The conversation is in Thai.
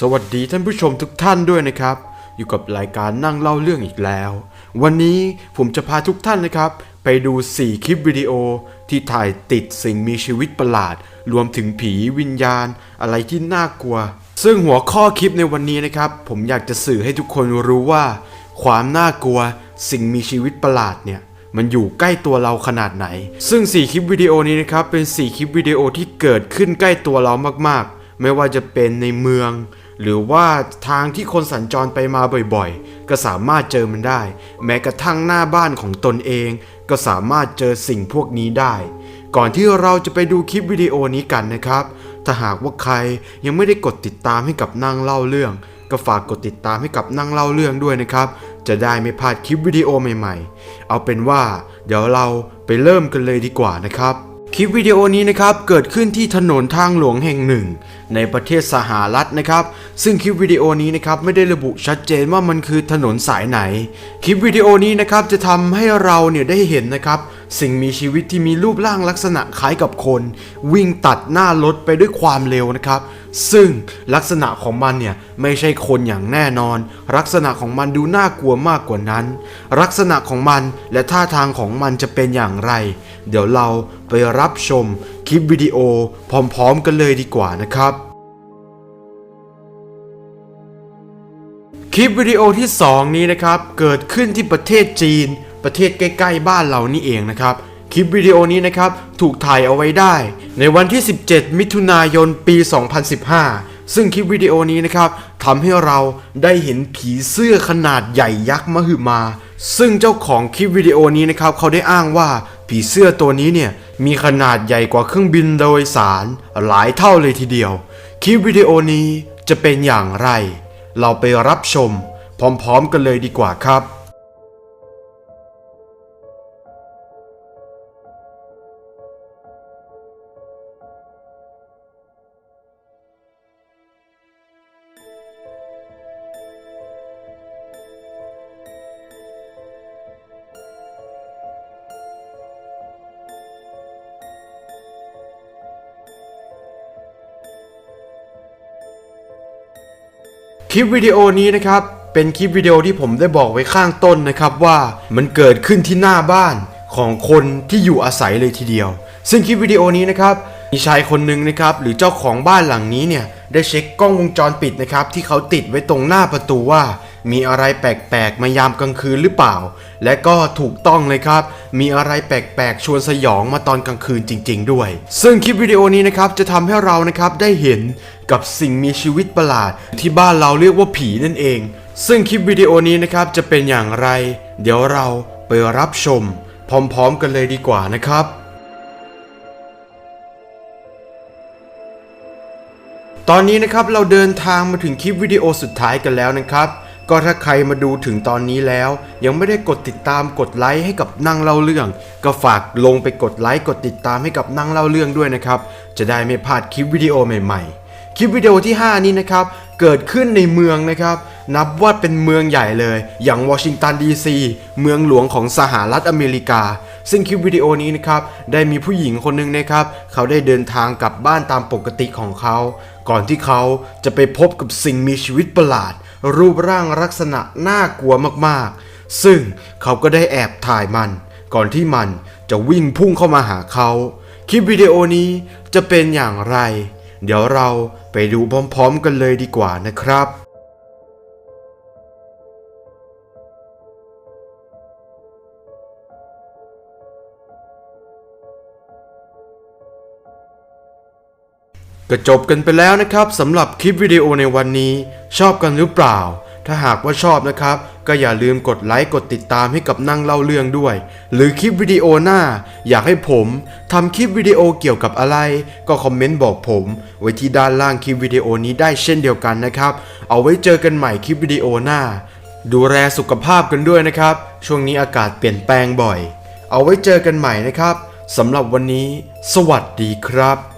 สวัสดีท่านผู้ชมทุกท่านด้วยนะครับ อยู่กับรายการนั่งเล่าเรื่องอีกแล้ว วันนี้ผมจะพาทุกท่านนะครับ ไปดู 4 คลิปวิดีโอ ที่ถ่ายติดสิ่งมีชีวิตประหลาด รวมถึงผีวิญญาณ อะไรที่น่ากลัว ซึ่งหัวข้อคลิปในวันนี้นะครับ ผมอยากจะสื่อให้ทุกคนรู้ว่า ความน่ากลัว สิ่งมีชีวิตประหลาดเนี่ยมันอยู่ใกล้ตัวเราขนาดไหน ซึ่ง 4 คลิปวิดีโอนี้นะครับเป็น 4 คลิปวิดีโอที่เกิดขึ้นใกล้ตัวเรามากๆ ไม่ว่าจะเป็นในเมือง หรือว่าทางที่คนสัญจรไปมาบ่อยๆ ก็สามารถเจอมันได้ แม้กระทั่งหน้าบ้านของตนเอง ก็สามารถเจอสิ่งพวกนี้ได้ ก่อนที่เราจะไปดูคลิปวิดีโอนี้กันนะครับ ถ้าหากว่าใครยังไม่ได้กดติดตามให้กับนั่งเล่าเรื่อง ก็ฝากกดติดตามให้กับนั่งเล่าเรื่องด้วยนะครับ จะได้ไม่พลาดคลิปวิดีโอใหม่ๆ เอาเป็นว่า เดี๋ยวเราไปเริ่มกันเลยดีกว่านะครับ คลิปวิดีโอนี้นะครับเกิดขึ้นที่ถนนทางหลวงแห่งหนึ่ง ในประเทศสหรัฐนะครับ ซึ่งคลิปวิดีโอนี้นะครับไม่ได้ระบุชัดเจนว่ามันคือถนนสายไหน คลิปวิดีโอนี้นะครับจะทำให้เราเนี่ยได้เห็นนะครับ สิ่งมีชีวิตที่มีรูปร่างลักษณะคล้ายกับคน วิ่งตัดหน้ารถไปด้วยความเร็วนะครับ ซึ่งลักษณะของมันเนี่ยไม่ใช่คนอย่างแน่นอน ลักษณะของมันดูน่ากลัวมากกว่านั้น ลักษณะของมันและท่าทางของมันจะเป็นอย่างไร เดี๋ยวเราไปรับชมคลิปวิดีโอพร้อมๆกันเลยดีกว่านะครับ คลิปวิดีโอที่ 2 นี้นะครับเกิดขึ้นที่ประเทศจีน ประเทศใกล้ๆบ้านเรานี่เองนะครับคลิปวิดีโอนี้นะครับถูกถ่ายเอาไว้ได้ ในวันที่ 17 มิถุนายนปี 2015ซึ่งคลิปวิดีโอนี้นะครับทำให้เราได้เห็นผีเสื้อขนาดใหญ่ยักษ์มหึมา ซึ่งเจ้าของคลิปวิดีโอนี้นะครับเขาได้อ้างว่า ผีเสื้อตัวนี้เนี่ยมีขนาดใหญ่กว่าเครื่องบินโดยสารหลายเท่าเลยทีเดียว คลิปวิดีโอนี้จะเป็นอย่างไร เราไปรับชม พร้อมๆกันเลยดีกว่าครับ คลิปวิดีโอนี้นะครับ เป็นคลิปวิดีโอที่ผมได้บอกไว้ข้างต้นนะครับว่ามันเกิดขึ้นที่หน้าบ้านของคนที่อยู่อาศัยเลยทีเดียว ซึ่งคลิปวิดีโอนี้นะครับมีชายคนหนึ่งนะครับหรือเจ้าของบ้านหลังนี้เนี่ยได้เช็คกล้องวงจรปิดนะครับที่เขาติดไว้ตรงหน้าประตูว่า มีอะไรแปลกๆ มายามกลางคืนหรือเปล่า และก็ถูกต้องเลยครับ มีอะไรแปลกๆ ชวนสยองมาตอนกลางคืนจริง ๆ ด้วย ซึ่งคลิปวิดีโอนี้นะครับจะทำให้เรานะครับได้เห็นกับสิ่งมีชีวิตประหลาด ที่บ้านเราเรียกว่าผีนั่นเอง ซึ่งคลิปวิดีโอนี้นะครับจะเป็นอย่างไร เดี๋ยวเราไปรับชม พร้อมๆ กันเลยดีกว่านะครับตอนนี้นะครับเราเดินทางมาถึงคลิปวิดีโอสุดท้ายกันแล้วนะครับ ก็ถ้าใครมาดูถึงตอนนี้แล้ว ยังไม่ได้กดติดตามกดไลค์ให้กับนั่งเล่าเรื่อง ก็ฝากลงไปกดไลค์กดติดตามให้กับนั่งเล่าเรื่องด้วยนะครับ จะได้ไม่พลาดคลิปวิดีโอใหม่ๆ คลิปวิดีโอที่ 5 นี้นะครับ เกิดขึ้นในเมืองนะครับ นับว่าเป็นเมืองใหญ่เลย อย่างวอชิงตันดีซีเมืองหลวงของสหรัฐอเมริกา ซึ่งคลิปวิดีโอนี้นะครับได้มีผู้หญิงคนหนึ่งนะครับเขาได้เดินทางกลับบ้านตามปกติของเขา ก่อนที่เขาจะไปพบกับสิ่งมีชีวิตประหลาด รูปร่างลักษณะน่ากลัวมากๆ ซึ่งเขาก็ได้แอบถ่ายมัน ก่อนที่มันจะวิ่งพุ่งเข้ามาหาเขา คลิปวิดีโอนี้จะเป็นอย่างไร เดี๋ยวเราไปดูพร้อม ๆ กันเลยดีกว่านะครับ ก็จบกันไปแล้วนะครับสำหรับคลิปวิดีโอในวันนี้ ชอบกันหรือเปล่า ถ้าหากว่าชอบนะครับ ก็อย่าลืมกดไลค์กดติดตามให้กับนั่งเล่าเรื่องด้วย หรือคลิปวิดีโอหน้า อยากให้ผมทำคลิปวิดีโอเกี่ยวกับอะไร ก็คอมเมนต์บอกผม ไว้ที่ด้านล่างคลิปวิดีโอนี้ได้เช่นเดียวกันนะครับ เอาไว้เจอกันใหม่คลิปวิดีโอหน้า ดูแลสุขภาพกันด้วยนะครับ ช่วงนี้อากาศเปลี่ยนแปลงบ่อย เอาไว้เจอกันใหม่นะครับสำหรับวันนี้ สวัสดีครับ